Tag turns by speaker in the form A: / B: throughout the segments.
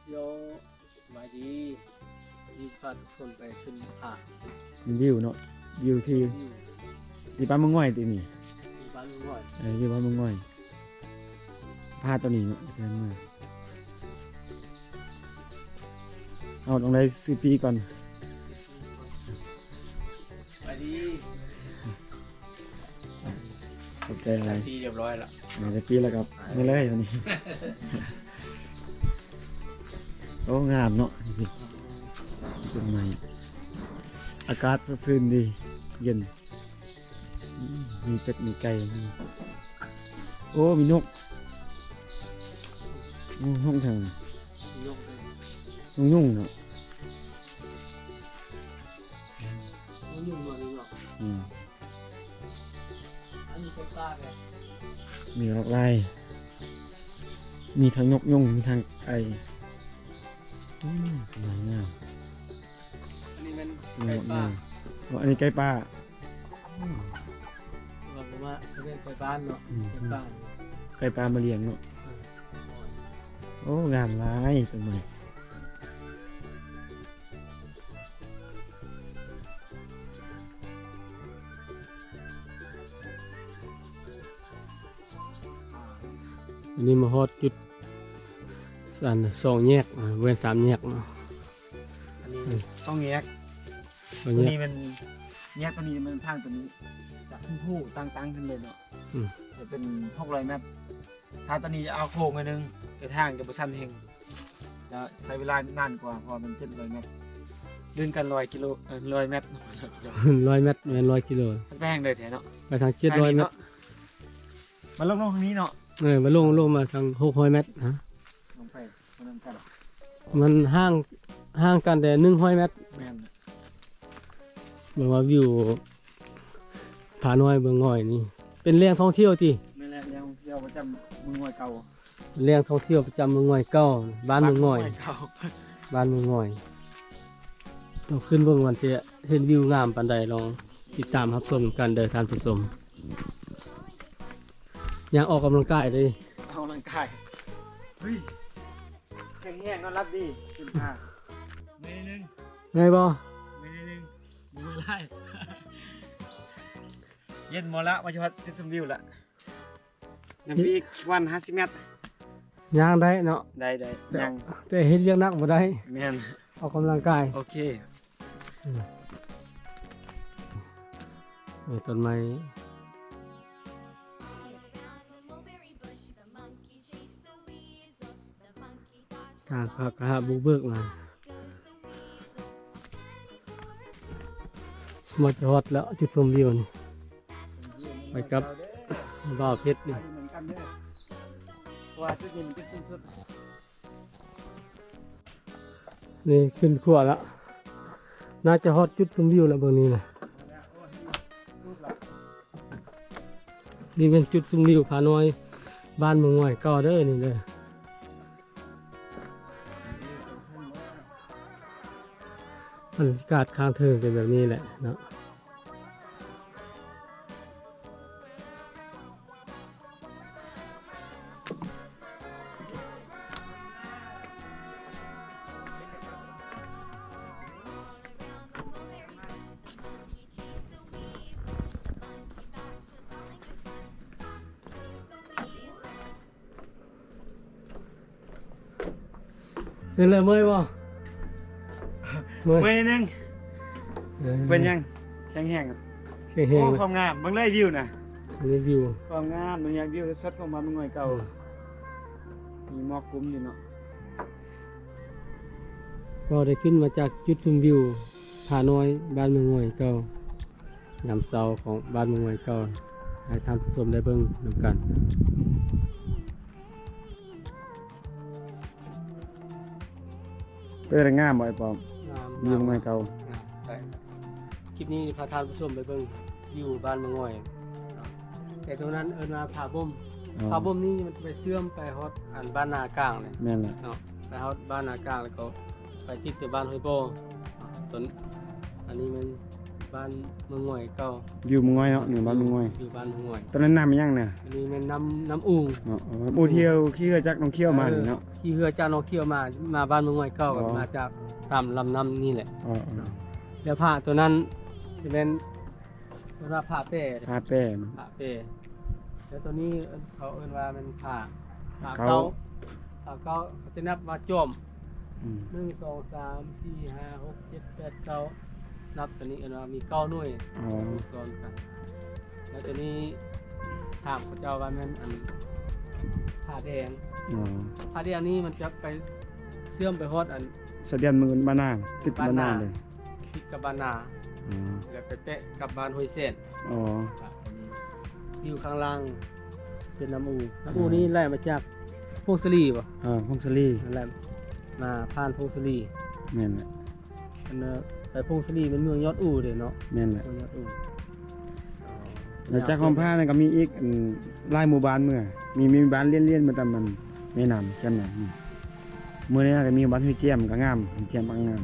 A: เชียวสบายดีนี่พาทุกคนไปขึ้นผา
B: มีวิวเนาะวิวที่
A: ที่
B: ที่บ้านมังง่อยตีนี่
A: ที่บ้านลุงหน่อย
B: เอออยู่บ้านมังง่อยพาตัวนี้เนาะเดินมาเอาตรงไหนสิปีก่อน
A: สบายดี
B: ขอบใจอะไร
A: ปีเรียบร้อยละ
B: เดี๋ยวปีแล้วครับไม่เลยวันนี้ โอ้งามเนาะนี่เป็นไม้อากาศซื่นดีเย็นอืมมีเป็ดมีไก่มีโอ้มีนกโอ้ห้องทาง
A: ยกเลย
B: นุ่งยุ่งๆเนาะ
A: มันยุ่งมานี่เนาะ
B: อืม
A: อันนี้เป็นป้าไง
B: มีหลากหลายมีทั้งนกยุ่งมีทั้งไก่ อืมสวยงาม
A: อันนี้มัน
B: มี
A: ไก่
B: หมด
A: ป้า
B: เลยโอ้อันนี้ไก่ป่าอืม
A: เราบอกว่าเขาเป็นไก่บ้านเนาะ
B: อืม
A: ไก่บ้าน
B: ไก่ปลามาเลี้ยงเนาะ
A: เออ
B: โอ้งามหลายตัวใหม่
A: อันนี้มาฮอดจุด สันสองแยกอะเว้นสามแยกเนาะ
B: อันนี้ซ่องแยก
A: สอง
B: ตัว
A: แยก
B: นี้มันแยกตัวนี้มันทางตัวนี้จากขึ้นผู้ตั้งตั้งขึ้นเลยเนาะ
A: อืม
B: จะเป็นหกร้อยเมตรถ้าตัวนี้จะเอาโค้งไปหนึงแต่ทางจะประชันเฮงจะใช้เวลานานกว่าเพราะมันเจ็ดร้อยเมตรลื่นกันร้อยกิโลเออร้อยเมตร
A: ร้อยเมตรแม่นร้อยกิโล
B: มันแป้งเลยแถเนาะ
A: ไปทางเจ็ดร้อยเมตร
B: มันลงลงทางนี้เนาะ
A: เออมาลงลงมาทางหกร้อยเมตรฮะ
B: ลงไป มันนำกัน
A: มันห่างห่างกันแต่หนึ่งร้อยเมตร
B: แม่น
A: เหมือนว่าวิวผาน้อยเบืองง่อยนี่ เป็นแหล่งท่องเที่ยวที่
B: ไม่แล้วยังเที่ยวประจำมือหอยเก่า
A: แหล่งท่องเที่ยวประจำเมืองง่อยเก้าบ้านเมืองง่อย
B: เก่า
A: บ้านเมืองง่อยเราขึ้นเบื้องวันจะเห็นวิวงามปันใดลองติดตามรับชมกันเดินทางผู้ชมยังออกกำลังกายเลย
B: เอาร่างกายเฮ้ย แข็งแห้งนอนรับดีขึ้นผ้าเมนหนึง
A: ไงบ่
B: เมนหนึงมือไล่เย็นหมดละมาจะพัดที่สมวิวละน้ำปีกวันห้าสิบเมตร
A: ย่างได้เนาะ
B: ได้ได้ยัง
A: แต่เห็นเรียงนักบ่ได้
B: แมน
A: ออกกำลังกาย
B: โอเค
A: เออต้นไม้ ทางพักหาบุกเบิกมามาจอดแล้วจุดชมวิวนี่ไปครับบ่าวเพชรนี่
B: ว่าจะยินจะสุดสุด
A: นี่ขึ้นขั้วแล้วน่าจะฮอตจุดชมวิวแล้วเบางนี้นะนี่เป็นจุดชมวิวผาน้อย บ้านเมืองง่อยก่าเด้อนี่เด้อ บรรยากาศข้างเทิงเป็นแบบนี้แหละเนาะเป็นเลยเมื่อยบ่ เมื่อย
B: เมื่อนิดนึง
A: ออ
B: เป็นยังแข็งแห้ง
A: แข็ง
B: โอ้
A: ๆ
B: ความงามเบิ่งเลยวิวน่ะ
A: รีวิว
B: ความงามมันยังวิวสดของมันมันหน่วยเก่ามีหมอกกลุ่มอยู่เนาะ
A: ก็ได้ขึ้นมาจากจุดชมวิวผาน้อยบ้านเมืองง่อยเก่ายามเสาของบ้านเมืองง่อยเก่าให้ท่านผู้ชมได้เบิ่งนำกัน
B: เป็นงามบ่ไอ้ปอม วิวหน่วยเก่า
A: ได้คลิปนี้พาท่านผู้ชมไปเบิ่งวิวบ้านเมืองง่อยแต่ตรงนั้นเอิ้นว่าผาบ่ม
B: อ๋อ
A: ผาบ่มนี่มันจะไปเชื่อมไปฮอดอันบ้านนากลางเลย
B: แม่นล่ะ
A: เนาะไปฮอดบ้านนากลางแล้วก็ไปติดกับบ้านห้วยโปอ่าต้นอันนี้มัน บ้านเมืองง่อยเก่า
B: อยู่มึงง่อยเนาะหนึ่งบ้านมึงง่อย
A: อยู่บ้านเมืองง่อย
B: ตอนนั้นน้ำมันยังเนี่ย
A: อันนี้แม่นน้ำน้ำอู่
B: เนาะอ๋อปูเที่ยวขี้เรือจักน้องเขี้ยวมานี่เนาะ
A: ที่เฮือจ้าน้องเที่ยวมามาบ้านเมืองง่อยเก่าก็
B: อ๋อ
A: มาจากตามลำน้ำนี่แหละ
B: อ๋ออ๋อ
A: แล้วผ้าตัวนั้นจะเป็นเวลาผ้าเป้
B: พาแป้มัน
A: ผ้าเป้แล้วตัวนี้เขาเอิ้นว่ามันผ้าผ้า
B: เก่า
A: เก่า ผ้าเก่าเขาจะนับมาจม
B: อืม
A: หนึ่งสองสามสี่ห้าหกเจ็ดแปดเก้า นับตัวนี้เอิ้นว่ามีเก้าหน่วย
B: อ๋อ
A: มีซ้อนกัน แล้วตัวนี้ถามพระเจ้าว่ามันอันผ้าแดง
B: อ๋อ
A: ผ้าแดงนี้มันจะไปเสื่อมไปฮอดอัน
B: เสดียนมือบ้านนาติดบ้านนาเลย
A: ติดกับบานนา
B: อ๋อ
A: แล้วไปเตะกับบานห้วยเส้น
B: อ๋อ
A: อยู่ข้างล่างเป็นน้ำอูน้ำอูนี่ไล่มาจากพงศลีป่ะ
B: อ่าพงศลี
A: นั่นแหละมาผ่านพงศลี
B: แม่นแหละ
A: มันเอ่อ ไปพงศลีเป็นเมืองยอดอูเด้เนาะ
B: แม่นแหละ
A: เมืองยอดอู
B: แล้วจากความผ้านั่นก็มีอีกอันหลายหมู่บ้านเมื่อ มีมีบ้านเลี้ยนๆมาตามมันแม่น้ำแจ่มน่ะอืมเมื่อนี้ก็มีบ้านห้วยแจ่มก็งามห้วยแจ่มก็งาม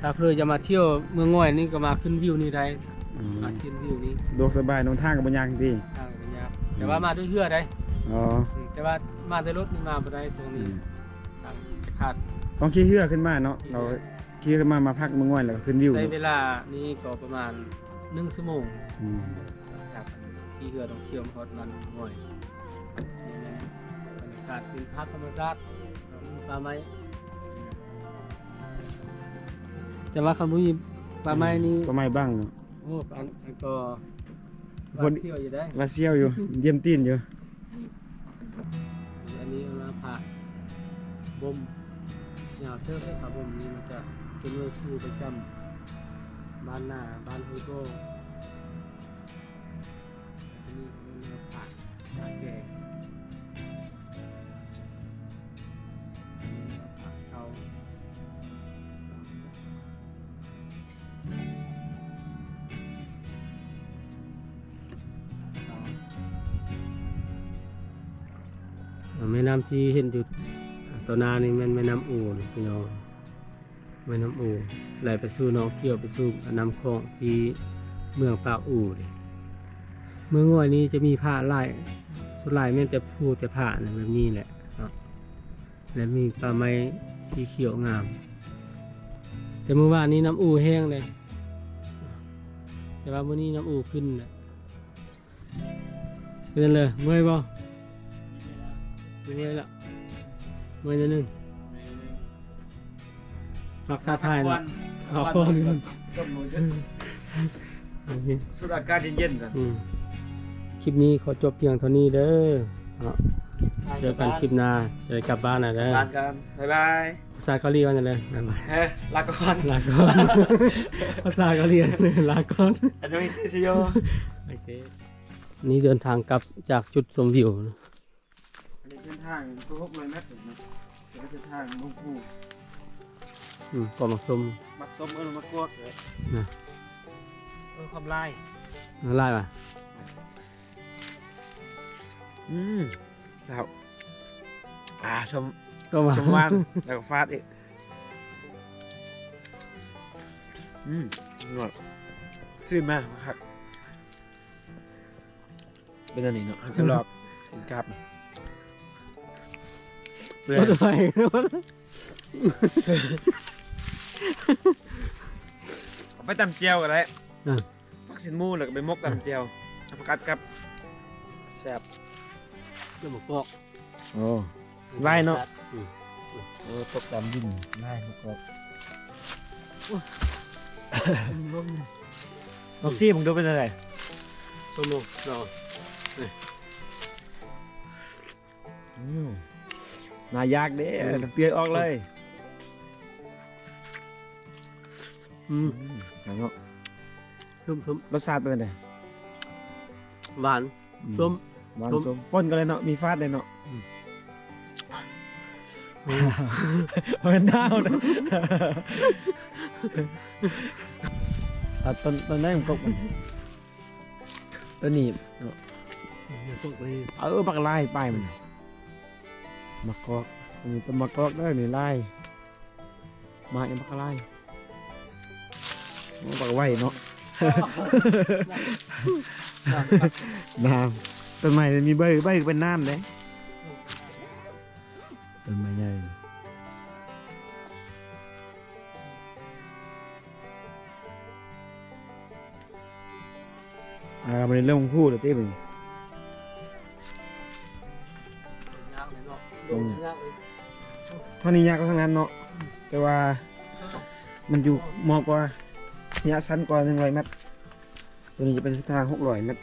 A: ถ้าเพื่อจะมาเที่ยวเมืองง่อยนี่ก็มาขึ้นวิวนี่ได้
B: อืม
A: มาขึ้นวิวนี้
B: สะดวกสบายหนทางก็บ่ยากที่
A: ทางเป็นยากแต่ว่ามาด้วยเรือได้
B: อ๋อ
A: อืมแต่ว่ามาด้วยรถนี่มาบ่ได้ตรง
B: อื
A: นี้
B: ม
A: ทางขาด
B: ต้องขี่เรือขึ้นมาเนาะเรา ขี่ขึ้นมามาพักเมืองง่อยแล้วก็ขึ้นวิว
A: ใช้เวลานี่ก็ประมาณ1ชั่วโมง
B: อืม
A: จากที่เรือต้องเที่ยวมาฮอดมันง่อยนี่แหละบรรยากาศเป็นภาพธรรมชาติมีป่าไม้แต่ว่าคำพูดป่าไม้นี่
B: ก็ไม่บ้างเนาะ
A: โอ้อันอันก็
B: คน
A: ว่าเที่ยวอยู่ได้
B: ว่าเซี่ยวอยู่ เยี่ยมตีนอยู่
A: อันนี้เอามาผ่าบ่มยาวเทิบให้ผ่าบ่มนี่มันจะ เป็นเรื่องคู่ประจำบ้านหน้าบ้านฮูโก้อันนี้เอามาผ่าผ่าแก่อันนี้เขาแม่น้ำที่เห็นอยู่ต่อหน้านี่มันแม่น้ำอูนพี่น้อง แม่น้ำอู่ไหลไปสู่น้องเขียวไปสู่น้ำคลองที่เมืองปากอู่นี่เมืองง่อยนี้จะมีผ้าลายสุดลายแม่แต่ผูแต่ผ้านะแบบนี้แหละและมีป่าไม้ที่เขียวงาม แต่เมื่อวานนี้น้ำอู่แห้งเลยแต่ว่ามื้อนี้น้ำอู่ขึ้นเลยเป็นเลยเมื่อยบ่เมื่อยแล้วเมื่อยนิดนึง มักท้าทายนะเอาข้อนึง
B: สมมุติสุดอากาศเย็นๆกัน
A: อืมคลิปนี้ขอจบเพียงเท่านี้เด้อเนาะเจอกันคลิปหน้าจะได้กลับบ้านนะเด้อ
B: ลากันบ๊ายบาย
A: ภาษาเกาหลีว่าจะเลยบ๊ายบาย
B: เฮ้ลาก่อน
A: ลาก่อนภาษาเกาหลีลาก่อน
B: อันนี้ที่ซิโย
A: โอเคนี่เดินทางกลับจากจุดชมวิวนะ
B: อันนี้เป็นทางทุกเลยนะนะเป็นทางลุงปู่
A: อืมก็มาชม
B: มักส้มเออมักกวกเลย
A: นะ
B: เออความลาย
A: ไล่ป่ะ
B: อืมครับอ่าชม
A: ก็มา
B: ชมวานแล้วก็ฟาดอีกอืมอร่อยขึ้นมากครับเป็นอันนี้เนาะจะลอกกินกับเพื่อ
A: ก็จะไป
B: เอาไปตำเจียวกันเลย
A: อะ
B: ฟักสินหมูแล้วก็ไปมกตำเจียวเอาประกัดกับแซ่บ
A: เดี๋ยวหมกกอก
B: โอ้ ไล่เนาะ
A: อืม
B: โอ้ตกตามดินง่ายมากครับนกซี่มึงดูเป็นอะไร
A: ชมลงเนาะ
B: อืมนายากเด้น้ำเตียออกเลย
A: อืม
B: อืมแล้วก็
A: ชุ่มชุ่ม
B: รสชาติเป็นไง
A: หวานส้ม
B: หวาน
A: ส้ม
B: ส้มป้นกันเลยเนาะมีฟาดเลยเนาะ
A: อืม
B: เป็นดาวนะตัดต้นต้นได้มันกบมันต้นหนีบเนาะ
A: หมกกอกนี่
B: เออปักไล่ป้ายมันมะกอกอันนี้ต้นมะกอกได้นี่ไล่มาเอ็มปักไล่ โอ้ปักไว้เนาะน้ำต้นไม้มันมีใบใบก็เป็นน้ำเด้ต้นไม้ใหญ่อ่ามันเรื่องพูดเลยเต้ไป
A: ยากเลยเนาะลงยากเลย
B: เท่านี้ยากก็ทั้งนั้นเนาะแต่ว่ามันอยู่เหมอกกว่า ระยะสั้นกว่าหนึ่งร้อยเมตรตัวนี้จะเป็นเส้นทางหกร้อยเมตร